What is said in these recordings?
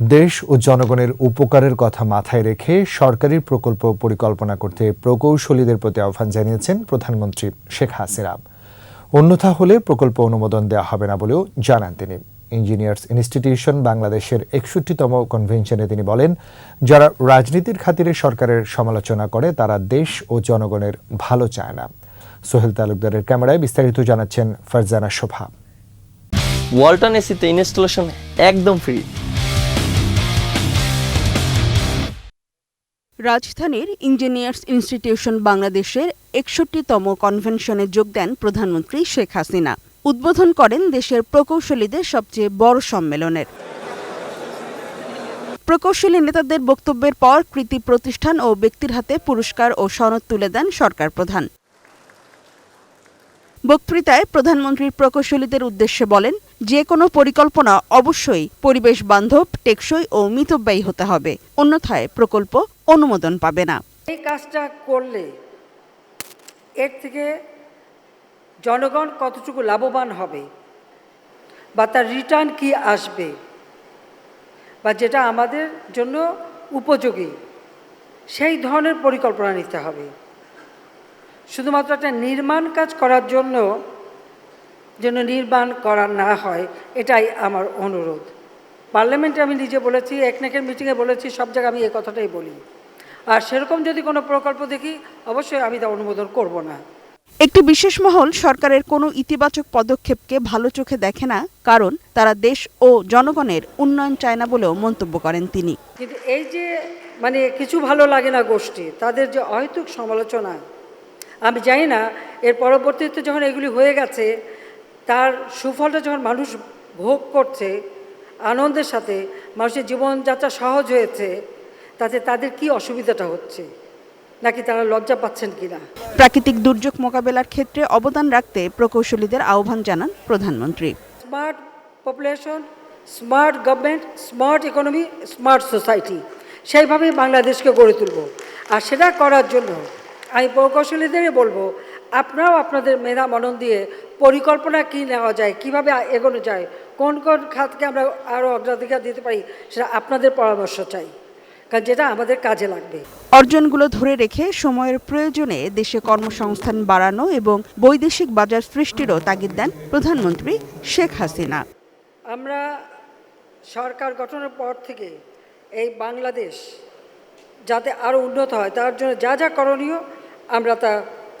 দেশ ও জনগণের উপকারের কথা মাথায় রেখে সরকারি প্রকল্প পরিকল্পনা করতে প্রকৌশলীদের প্রতি আহ্বান জানিয়েছেন প্রধানমন্ত্রী শেখ হাসিনা। অন্যথা হলে প্রকল্প অনুমোদন দেওয়া হবে না বলেও জানান তিনি। ইঞ্জিনিয়ার্স ইনস্টিটিউশন বাংলাদেশের একষট্টিতম কনভেনশনে তিনি বলেন, যারা রাজনীতির খাতিরে সরকারের সমালোচনা করে, তারা দেশ ও জনগণের ভালো চায় না। সোহেল তালুকদারের ক্যামেরায় বিস্তারিত জানাচ্ছেন ফারজানা শোভা। ওয়ালটন এসিতে ইনস্টলেশন একদম ফ্রি। রাজধানীর ইঞ্জিনিয়ার্স ইনস্টিটিউশন বাংলাদেশের একষট্টিতম কনভেনশনে যোগ দেন প্রধানমন্ত্রী শেখ হাসিনা। উদ্বোধন করেন দেশের প্রকৌশলীদের সবচেয়ে বড় সম্মেলনের। প্রকৌশলী নেতাদের বক্তব্যের পর কৃতি প্রতিষ্ঠান ও ব্যক্তির হাতে পুরস্কার ও সনদ তুলে দেন সরকার প্রধান। বক্তৃতায় প্রধানমন্ত্রীর প্রকৌশলীদের উদ্দেশ্যে বলেন যে কোনো পরিকল্পনা অবশ্যই পরিবেশ বান্ধব, টেকসই ও মিতব্যয়ী হতে হবে। অন্যথায় প্রকল্প অনুমোদন পাবে না। এই কাজটা করলে এর থেকে জনগণ কতটুকু লাভবান হবে বা তার রিটার্ন কি আসবে বা যেটা আমাদের জন্য উপযোগী, সেই ধরনের পরিকল্পনা নিতে হবে। শুধুমাত্র একটা নির্মাণ কাজ করার জন্য যেন নির্মাণ করা না হয়, এটাই আমার অনুরোধ। পার্লামেন্টে আমি নিজে বলেছি, একনেকের মিটিংয়ে বলেছি, সব জায়গায় আমি এই কথাটাই বলি। আর সেরকম যদি কোনো প্রকল্প দেখি অবশ্যই আমি তা অনুমোদন করব না। একটি বিশেষ মহল সরকারের কোনো ইতিবাচক পদক্ষেপকে ভালো চোখে দেখে না কারণ তারা দেশ ও জনগণের উন্নয়ন চায় না বলেও মন্তব্য করেন তিনি। কিন্তু এই যে মানে কিছু ভালো লাগে না গোষ্ঠী তাদের যে অহেতুক সমালোচনা আমি জানি না এর পরবর্তীতে যখন এগুলি হয়ে গেছে তার সুফলটা যখন মানুষ ভোগ করছে আনন্দের সাথে মানুষের জীবনযাত্রা সহজ হয়েছে তাতে তাদের কি অসুবিধাটা হচ্ছে? নাকি তারা লজ্জা পাচ্ছেন কিনা? প্রাকৃতিক দুর্যোগ মোকাবেলার ক্ষেত্রে অবদান রাখতে প্রকৌশলীদের আহ্বান জানান প্রধানমন্ত্রী। Smart population smart government smart economy smart society সেইভাবেই বাংলাদেশকে গড়ে তুলব। আর সেটা করার জন্য আমি প্রকৌশলীদেরই বলব আপনারাও আপনাদের মেধা মনন দিয়ে পরিকল্পনা কী নেওয়া যায় কীভাবে এগোনো যায় কোন কোন খাতকে আমরা আরও অগ্রাধিকার দিতে পারি সেটা আপনাদের পরামর্শ চাই। কারণ যেটা আমাদের কাজে লাগবে। অর্জনগুলো ধরে রেখে সময়ের প্রয়োজনে দেশে কর্মসংস্থান বাড়ানো এবং বৈদেশিক বাজার সৃষ্টিরও তাগিদ দেন প্রধানমন্ত্রী শেখ হাসিনা। আমরা সরকার গঠনের পর থেকে এই বাংলাদেশ যাতে আরও উন্নত হয় তার জন্য যা যা করণীয় আমরা তা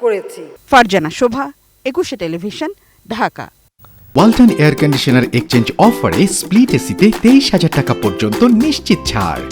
করেছি। Farzana Shobha Ekushey television Dhaka. Walton air conditioner exchange অফারে স্প্লিট এসিতে তেইশ হাজার টাকা পর্যন্ত নিশ্চিত ছাড়।